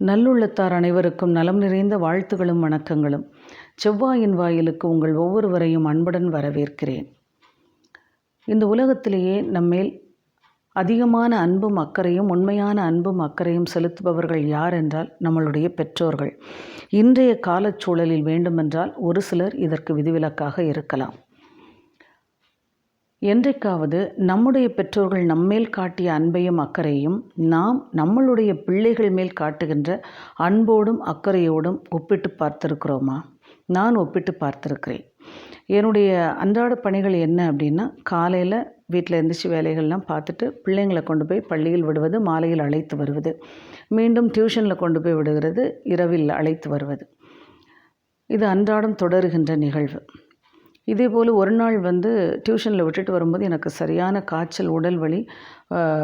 நல்லுள்ளத்தார் அனைவருக்கும் நலம் நிறைந்த வாழ்த்துகளும் வணக்கங்களும். செவ்வாயின் வாயிலுக்கு உங்கள் ஒவ்வொருவரையும் அன்புடன் வரவேற்கிறேன். இந்த உலகத்திலேயே நம்மேல் அதிகமான அன்பும் அக்கறையும் உண்மையான அன்பும் அக்கறையும் செலுத்துபவர்கள் யார் என்றால் நம்மளுடைய பெற்றோர்கள். இன்றைய காலச்சூழலில் வேண்டுமென்றால் ஒரு சிலர் இதற்கு விதிவிலக்காக இருக்கலாம். என்றைக்காவது நம்முடைய பெற்றோர்கள் நம்மேல் காட்டிய அன்பையும் அக்கறையும் நாம் நம்மளுடைய பிள்ளைகள் மேல் காட்டுகின்ற அன்போடும் அக்கறையோடும் ஒப்பிட்டு பார்த்துருக்குறோமா? நான் ஒப்பிட்டு பார்த்துருக்கிறேன். என்னுடைய அன்றாட பணிகள் என்ன அப்படின்னா காலையில் வீட்டில் எழுந்திரிச்சு வேலைகள்லாம் பார்த்துட்டு பிள்ளைங்களை கொண்டு போய் பள்ளியில் விடுவது மாலையில் அழைத்து வருவது மீண்டும் டியூஷனில் கொண்டு போய் விடுகிறது இரவில் அழைத்து வருவது. இது அன்றாடம் தொடருகின்ற நிகழ்வு. இதே போல் ஒரு நாள் வந்து டியூஷனில் விட்டுட்டு வரும்போது எனக்கு சரியான காய்ச்சல் உடல் வலி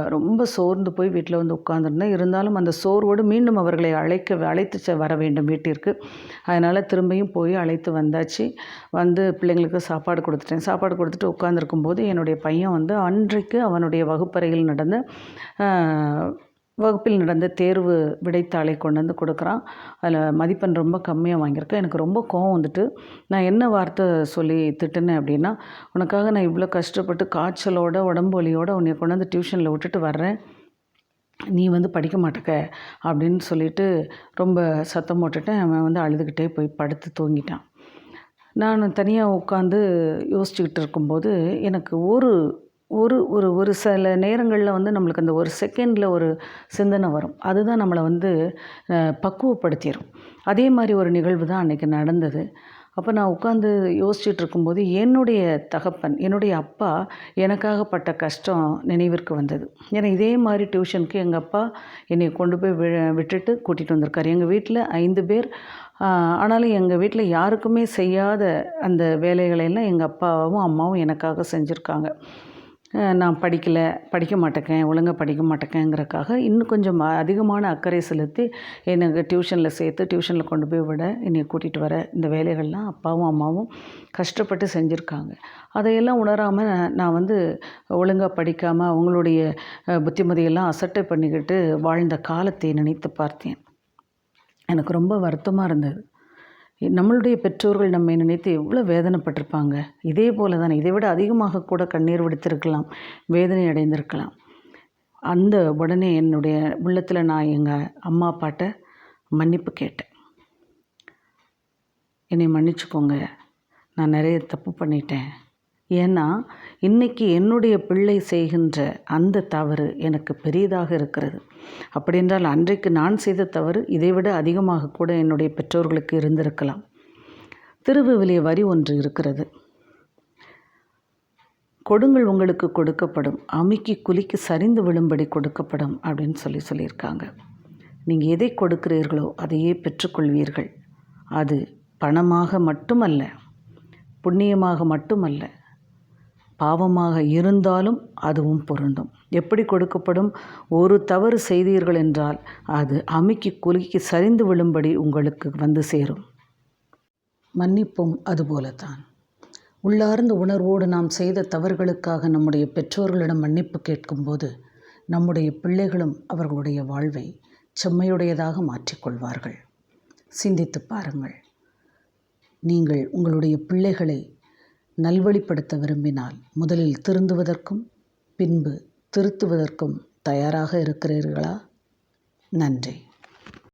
ரொம்ப சோர்ந்து போய் வீட்டில் வந்து உட்காந்துருந்தேன் இருந்தாலும் அந்த சோர்வோடு மீண்டும் அவர்களை அழைக்க அழைத்து வர வேண்டும் வீட்டிற்கு. அதனால் திரும்பியும் போய் அழைத்து வந்தாச்சு. வந்து பிள்ளைங்களுக்கு சாப்பாடு கொடுத்துட்டேன். சாப்பாடு கொடுத்துட்டு உட்காந்துருக்கும் போது என்னுடைய பையன் வந்து அன்றைக்கு அவனுடைய வகுப்பறையில் நடந்த வகுப்பில் நடந்த தேர்வு விடைத்தாளை கொண்டு வந்து கொடுக்குறான். அதில் மதிப்பெண் ரொம்ப கம்மியாக வாங்கியிருக்கேன் எனக்கு ரொம்ப கோவம் வந்துட்டு நான் என்ன வார்த்தை சொல்லி திட்டினேன் அப்படின்னா உனக்காக நான் இவ்வளோ கஷ்டப்பட்டு காய்ச்சலோட உடம்பு வலியோடு உன்னை கொண்டு வந்து டியூஷனில் விட்டுட்டு வர்றேன். நீ வந்து படிக்க மாட்டேக்க அப்படின்னு சொல்லிட்டு ரொம்ப சத்தம் போட்டுட்டேன் அவன் வந்து அழுதுகிட்டே போய் படுத்து தூங்கிட்டான். நான் தனியாக உட்காந்து யோசிச்சுக்கிட்டு இருக்கும்போது எனக்கு ஒரு ஒரு ஒரு ஒரு சில நேரங்களில் வந்து நம்மளுக்கு அந்த ஒரு செகண்டில் ஒரு சிந்தனை வரும். அதுதான் நம்மளை வந்து பக்குவப்படுத்திடும் அதே மாதிரி ஒரு நிகழ்வு தான் அன்றைக்கி நடந்தது. அப்போ நான் உட்காந்து யோசிச்சுட்டு இருக்கும்போது என்னுடைய தகப்பன் என்னுடைய அப்பா எனக்காகப்பட்ட கஷ்டம் நினைவிற்கு வந்தது. ஏன்னா இதே மாதிரி டியூஷனுக்கு எங்கள் அப்பா என்னை கொண்டு போய் வி விட்டுட்டு கூட்டிகிட்டு வந்திருக்காரு. எங்கள் வீட்டில் ஐந்து பேர். ஆனாலும் எங்கள் வீட்டில் யாருக்குமே செய்யாத அந்த வேலைகளையெல்லாம் எங்கள் அப்பாவும் அம்மாவும் எனக்காக செஞ்சுருக்காங்க. நான் படிக்கலை படிக்க மாட்டேக்கேன் ஒழுங்காக படிக்க மாட்டேக்கேங்கிறக்காக இன்னும் கொஞ்சம் அதிகமான அக்கறை செலுத்தி எனக்கு டியூஷனில் சேர்த்து டியூஷனில் கொண்டு போய் விட என்னை கூட்டிகிட்டு வர இந்த வேலைகள்லாம் அப்பாவும் அம்மாவும் கஷ்டப்பட்டு செஞ்சுருக்காங்க. அதையெல்லாம் உணராமல் நான் வந்து ஒழுங்காக படிக்காமல் அவங்களுடைய புத்திமதியெல்லாம் அசட்டை பண்ணிக்கிட்டு வாழ்ந்த காலத்தை நினைத்து பார்த்தேன். எனக்கு ரொம்ப வருத்தமாக இருந்தது. நம்மளுடைய பெற்றோர்கள் நம்மை நினைத்து எவ்வளோ வேதனைப்பட்டிருப்பாங்க. இதே போல் தானே இதை விட அதிகமாக கூட கண்ணீர் விடுத்திருக்கலாம் வேதனை அடைந்திருக்கலாம். அந்த உடனே என்னுடைய உள்ளத்தில் நான் எங்கள் அம்மா அப்பாட்ட மன்னிப்பு கேட்டேன். என்னை மன்னிச்சுக்கோங்க. நான் நிறைய தப்பு பண்ணிட்டேன். ஏன்னா இன்றைக்கி என்னுடைய பிள்ளை செய்கின்ற அந்த தவறு எனக்கு பெரியதாக இருக்கிறது. அப்படி என்றால் அன்றைக்கு நான் செய்த தவறு இதைவிட அதிகமாக கூட என்னுடைய பெற்றோர்களுக்கு இருந்திருக்கலாம். திருவிவிலிய வரி ஒன்று இருக்கிறது. கொடுங்கள் உங்களுக்கு கொடுக்கப்படும். அமுக்கி குலுக்கி சரிந்து விழும்படி கொடுக்கப்படும் அப்படின்னு சொல்லி சொல்லியிருக்காங்க. நீங்கள் எதை கொடுக்கிறீர்களோ அதையே பெற்றுக்கொள்வீர்கள். அது பணமாக மட்டுமல்ல புண்ணியமாக மட்டுமல்ல பாவமாக இருந்தாலும் அதுவும் பொருந்தும். எப்படி கொடுக்கப்படும்? ஒரு தவறு செய்தீர்கள் என்றால் அது அமுக்கி குலுக்கி சரிந்து விழும்படி உங்களுக்கு வந்து சேரும். மன்னிப்பும் அதுபோலத்தான். உள்ளார்ந்த உணர்வோடு நாம் செய்த தவறுகளுக்காக நம்முடைய பெற்றோர்களிடம் மன்னிப்பு கேட்கும்போது நம்முடைய பிள்ளைகளும் அவர்களுடைய வாழ்வை செம்மையுடையதாக மாற்றிக்கொள்வார்கள் சிந்தித்து பாருங்கள். நீங்கள் உங்களுடைய பிள்ளைகளை நல்வழிப்படுத்த விரும்பினால் முதலில் திருந்துவதற்கும் பின்பு திருத்துவதற்கும் தயாராக இருக்கிறீர்களா? நன்றி.